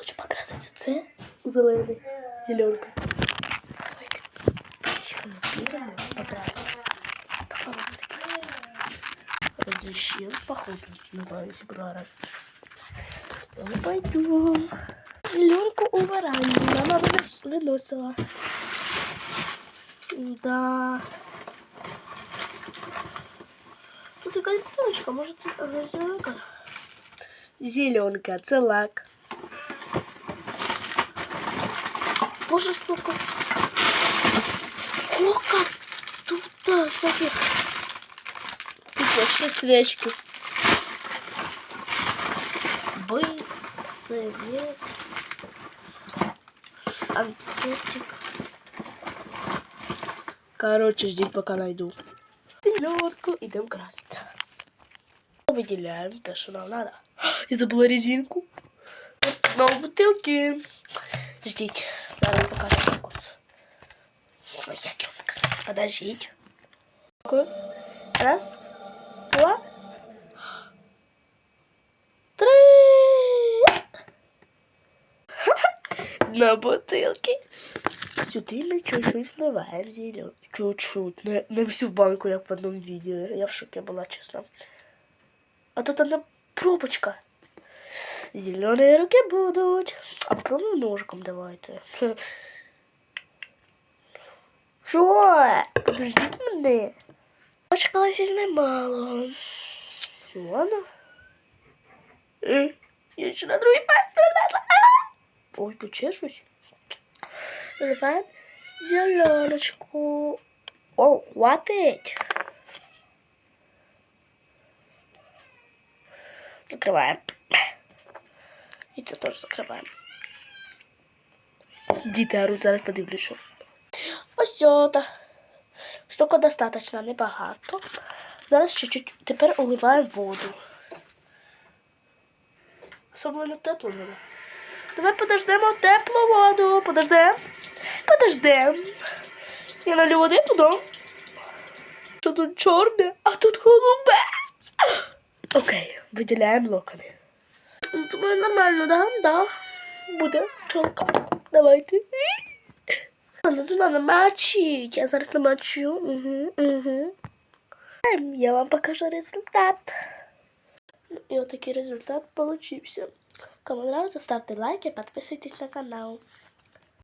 хочу покрасити це зелений, зеленка. Тихо підемо покрасимо. Разрешил, походу. Не знаю, если орать. Ну, пойдем. Зеленку убираем. Мама вынос- выносила. Да. Тут такая зеленочка, может, зеленка? Зеленка, целак. Боже, сколько... Сколько тут да, всяких... Тут вообще свечки. Цвет, антисептик. Короче, жди, пока найду. Зеленку идем красить. Выделяем то, что нам надо. Я забыла резинку. На бутылке. Ждите, зараз покажу фокус. Ой, я что показать? Подождите. Фокус. Раз, два, три. На бутылке. Сюди ми чуть-чуть вливаємо зеленку. Чуть-чуть. Не, не всю банку, як в одному відео. Я в шоке була, чесно. А тут одна пробочка. Зеленые руки будут. А попробуем ножиком давайте. Що? Подождіть мене. Бачкала сильно мало. Ладно. Е, Я ще на другий пальці. Ой, почешусь. Наливаем зеленочку. О, хватить. Закрываем. І це теж закриваємо. Діти оруть, зараз подивлюсь, що. Ось сьота. Столько достаточно, небагато. Зараз чуть-чуть. Тепер уливаємо воду. Особливо теплу воду. Давай подождемо теплу воду. Подождем. Подождем. Я налью води туди. Що тут чорне, а тут голубе. Окей, виділяємо локони. Нормально, да? Буде чолка. Давайте. Ну, тут надо мочить. Я зараз намочу. Угу, угу. Я вам покажу результат. Ну, І отакий результат получився. Кому нравится, ставте лайки, подписывайтесь на канал.